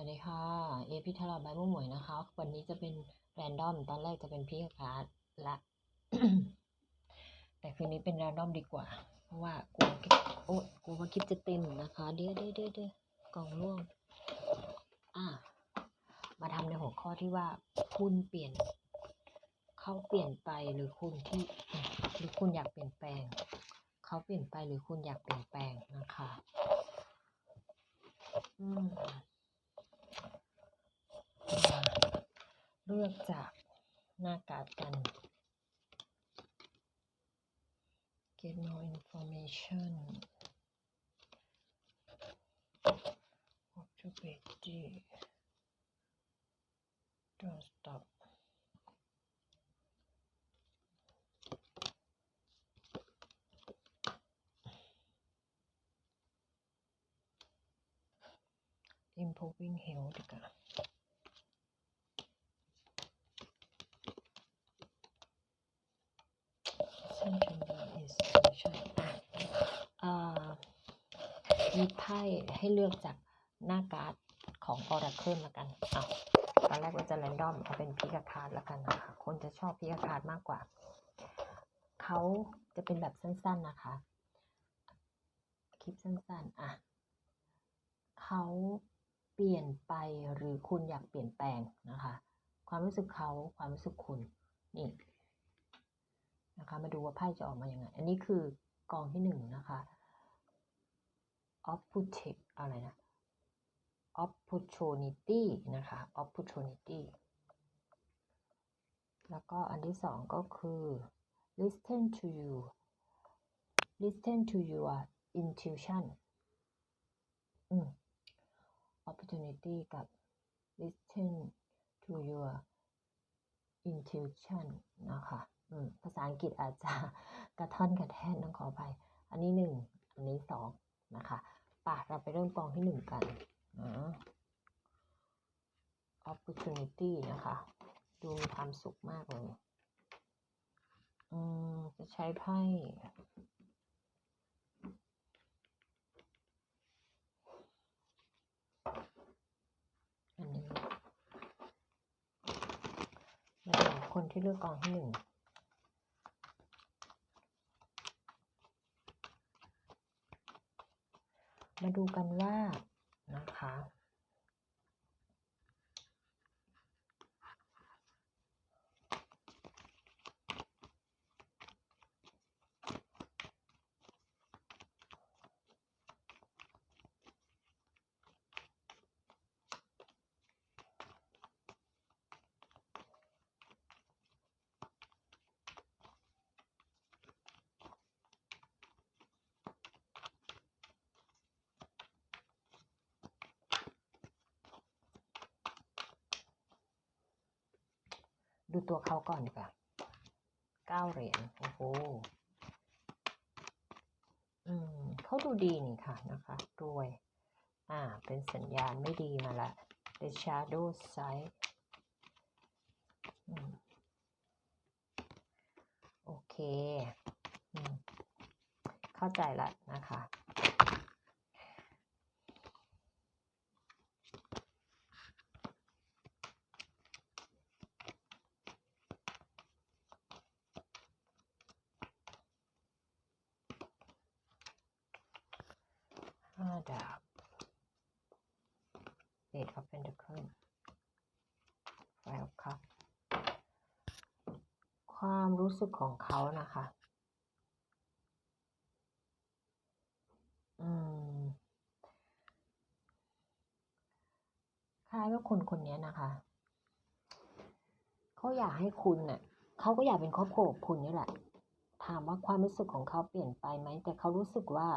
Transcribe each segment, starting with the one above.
วัสดีค่ะ เอพิทาราบายมุ่หมวยนะคะ วันนี้จะเป็นแรนดอม ตอนแรกจะเป็นพี่คาร์ดละ แต่คืนนี้เป็นแรนดอมดีกว่า เพราะว่ากลัวโอ้กลัวว่าคลิปจะเต็มนะคะ เดี๋ยวเดี๋ยวเดี๋ยวเดี๋ยวกล่องร่วง อะ มาทำในหัวข้อที่ว่าคุณเปลี่ยน เขาเปลี่ยนไปหรือคุณที่ หรือคุณอยากเปลี่ยนแปลง เขาเปลี่ยนไปหรือคุณอยากเปลี่ยนแปลงนะคะ อืม เลือกจากหน้ากาดกัน get more information opportunity don't stop improving health ดีกว่า Central Institution อ่ามีไพ่ ให้เลือกจากหน้าการ์ดของ Oracle ละกันอะตอนแรกเราจะ r รนดอมเอาเป็นพิกาคาร์ดละกันนะคะ คนจะชอบพิกาคาร์ดมากกว่า เขาจะเป็นแบบสั้นๆนะคะ คลิปสั้นๆ อะ เขาเปลี่ยนไปหรือคุณอยากเปลี่ยนแปลงนะคะ ความรู้สึกเขาความรู้สึกคุณนี่นะคะ มาดูว่าไพ่จะออกมายังไง อันนี้คือกองที่หนึ่งนะคะ opportunity อะไรนะ opportunity นะคะ opportunity แล้วก็อันที่สองก็คือ listen to you listen to your intuition อืม opportunity กับ listen to your intuition นะคะอืมภาษาอังกฤษอาจจะกระท่อนกระแท่นต้องขออภัยอันนี้หนึ่ง อันนี้สองนะคะ ป่ะ เราไปเริ่มกองที่หนึ่งกันอ่า opportunity นะคะ ดูมีความสุขมากเลย อืม จะใช้ไพ่อันนี้มาดูคนที่เลือกกองที่หนึ่ง มาดูกันว่านะคะ ดูตัวเขาก่อนดีกว่าเก้าเหรียญโอ้โหอืมเขาดูดีนี่ค่ะนะคะรวย อ่า เป็นสัญญาณไม่ดีมาละ The Shadow Side โอเคอเข้าใจละนะคะ ดาบ Eight of Pentacles Five of Cups ความรู้สึกของเขานะคะ อืมคล้ายว่าคนคนนี้นะคะเขาอยากให้คุณเน่ะเขาก็อยากเป็นครอบครัวคุณนี่แหละ ถามว่าความรู้สึกของเขาเปลี่ยนไปไหม แต่เขารู้สึกว่า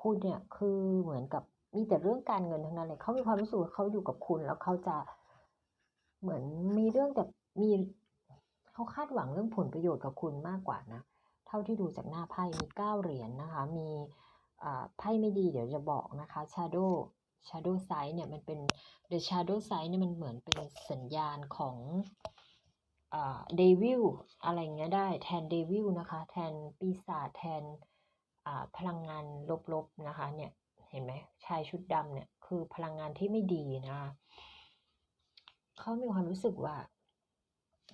คุณเนี่ยคือเหมือนกับมีแต่เรื่องการเงินทั้งนั้นเลยเขามีความรู้สึกว่าเขาอยู่กับคุณ แล้วเขาจะเหมือนมีเรื่องแบบมีเขาคาดหวังเรื่องผลประโยชน์กับคุณมากกว่านะ เท่าที่ดูจากหน้าไพ่มีเก้าเหรียญนะคะ มีไพ่ไม่ดีเดี๋ยวจะบอกนะคะ shadow shadow side เนี่ยมันเป็น the shadow side เนี่ยมันเหมือนเป็นสัญญาณของอ่า devil อะไรเงี้ยได้แทน devil นะคะ แทนปีศาจแทน พลังงานลบๆนะคะเนี่ยเห็นไหมชายชุดดำเนี่ยคือพลังงานที่ไม่ดีนะคะเขามีความรู้สึกว่า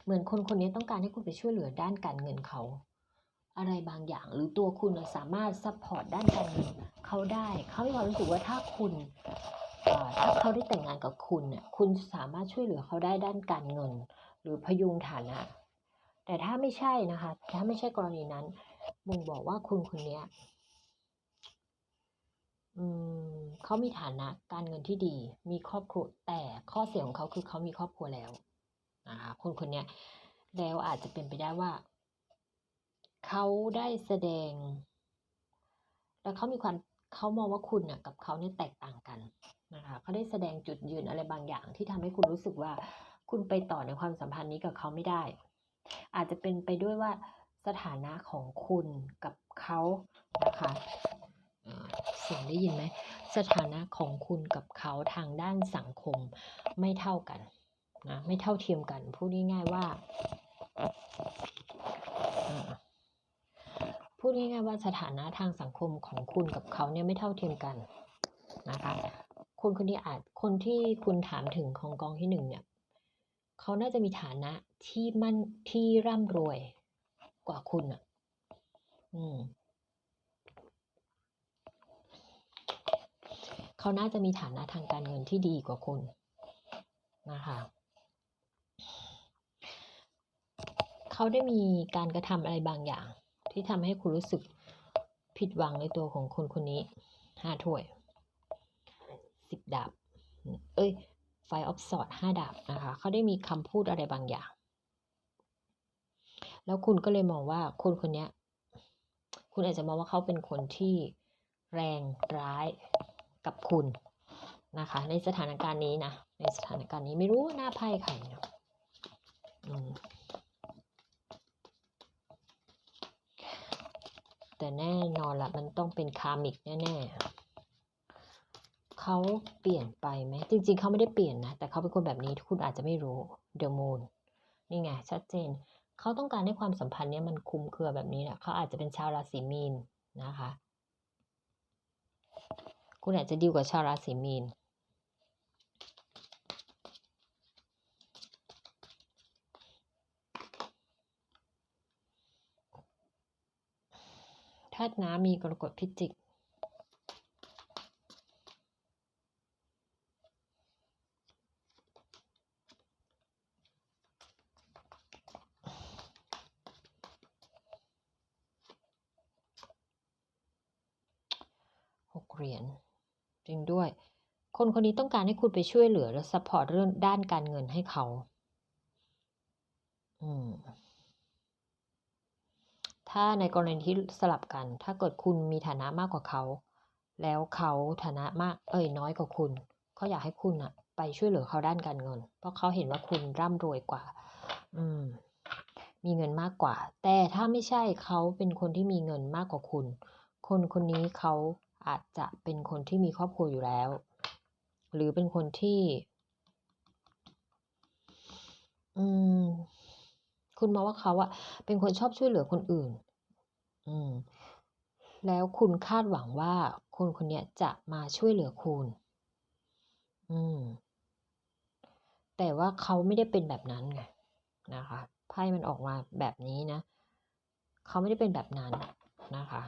เหมือนคนคนนี้ต้องการให้คุณไปช่วยเหลือด้านการเงินเขา อะไรบางอย่าง หรือตัวคุณสามารถซัพพอร์ตด้านการเงินเขาได้เขามีความรู้สึกว่าถ้าคุณถ้าเขาได้แต่งงานกับคุณเนี่ยคุณสามารถช่วยเหลือเขาได้ด้านการเงิน หรือพยุงฐานะ แต่ถ้าไม่ใช่นะคะ ถ้าไม่ใช่กรณีนั้น บ่งบอกว่าคุณคนเนี้ยเขามีฐานะการเงินที่ดี มีครอบครัวแต่ข้อเสียของเขาคือเขามีครอบครัวแล้วนะคะคนคนนี้แล้วอาจจะเป็นไปได้ว่า เขาได้แสดง แล้วเขามีความเขามองว่าคุณน่ะกับเขาเนี่ยแตกต่างกันนะคะเขาได้แสดงจุดยืนอะไรบางอย่างที่ทำให้คุณรู้สึกว่า คุณไปต่อในความสัมพันธ์นี้กับเขาไม่ได้ อาจจะเป็นไปด้วยว่า สถานะของคุณกับเขานะคะเอ่อเสียงได้ยินไหมสถานะของคุณกับเขาทางด้านสังคมไม่เท่ากันนะไม่เท่าเทียมกันพูดง่ายๆว่าอ่าพูดง่ายๆว่าสถานะทางสังคมของคุณกับเขาเนี่ยไม่เท่าเทียมกันนะคะคนคนนี้อาจคนที่คุณถามถึงของกองที่หนึ่งเนี่ยเขาน่าจะมีฐานะที่มั่นที่ร่ำรวย กว่าคุณอะ อืมเขาน่าจะมีฐานะทางการเงินที่ดีกว่าคุณนะคะเขาได้มีการกระทำอะไรบางอย่าง ที่ทำให้คุณรู้สึกผิดหวังในตัวของคนคนนี้ห้าถ้วยสิบดาบ เอ้ยไฟออฟสอดห้าดาบนะคะ เขาได้มีคำพูดอะไรบางอย่าง แล้วคุณก็เลยมองว่าคนคนเนี้ยคุณอาจจะมองว่าเขาเป็นคนที่แรงร้ายกับคุณนะคะ ในสถานการณ์นี้นะ ในสถานการณ์นี้ไม่รู้ว่าหน้าไพ่ใครนะแต่แน่นอนละมันต้องเป็นคามิกแน่ๆเขาเปลี่ยนไปไหม จริง ๆเขาไม่ได้เปลี่ยนนะ แต่เขาเป็นคนแบบนี้คุณอาจจะไม่รู้เดอะมูนนี่ไง ชัดเจน เขาต้องการให้ความสัมพันธ์เนี้ยมันคลุมเครือแบบนี้แหละเขาอาจจะเป็นชาวราศีมีนนะคะ คุณอาจจะดีลกับชาวราศีมีนธาตุน้ำมีกรกฎพิจิก หก เหรียญจริงด้วย คนคนนี้ต้องการให้คุณไปช่วยเหลือและซัพพอร์ตเรื่องด้านการเงินให้เขา อืม ถ้าในกรณีที่สลับกัน ถ้าเกิดคุณมีฐานะมากกว่าเขา แล้วเขาฐานะมาก เอ้ยน้อยกว่าคุณเขาอยากให้คุณอะไปช่วยเหลือเขาด้านการเงิน เพราะเขาเห็นว่าคุณร่ำรวยกว่า อืม มีเงินมากกว่า แต่ถ้าไม่ใช่เขาเป็นคนที่มีเงินมากกว่าคุณ คนคนนี้เขา อาจจะเป็นคนที่มีครอบครัวอยู่แล้ว หรือเป็นคนที่ อืม คุณมองว่าเขาอะเป็นคนชอบช่วยเหลือคนอื่น อืม แล้วคุณคาดหวังว่าคนคนนี้จะมาช่วยเหลือคุณ อืม แต่ว่าเขาไม่ได้เป็นแบบนั้นไงนะคะไพ่มันออกมาแบบนี้นะ เขาไม่ได้เป็นแบบนั้นนะคะ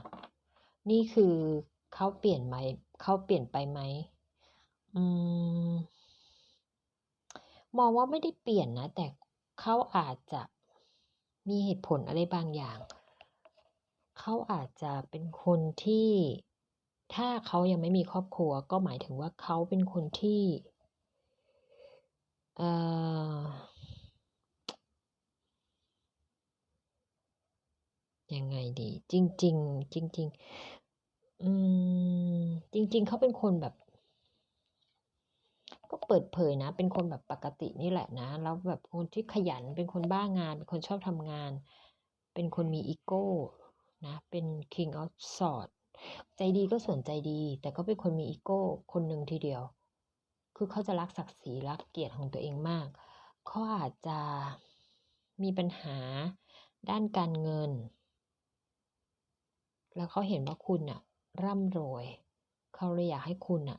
นี่คือ เขาเปลี่ยนไหมเขาเปลี่ยนไปไหมอืมมองว่าไม่ได้เปลี่ยนนะ แต่เขาอาจจะมีเหตุผลอะไรบางอย่าง เขาอาจจะเป็นคนที่ถ้าเขายังไม่มีครอบครัว ก็หมายถึงว่าเขาเป็นคนที่เอ่อยังไงดี จริง ๆ จริง ๆ อืม จริง ๆ เขาเป็นคนแบบ ก็เปิดเผยนะ เป็นคนแบบปกตินี่แหละนะ แล้วแบบคนที่ขยัน เป็นคนบ้างาน เป็นคนชอบทำงาน เป็นคนมีอีโก้นะ เป็น King of Swords ใจดีก็ส่วนใจดี แต่ก็เป็นคนมีอีโก้ คนหนึ่งทีเดียว คือเขาจะรักศักดิ์ศรีรักเกียรติของตัวเองมาก เขาอาจจะมีปัญหาด้านการเงิน แล้วเขาเห็นว่าคุณน่ะ ร่ำรวย เขาเลยอยากให้คุณอะ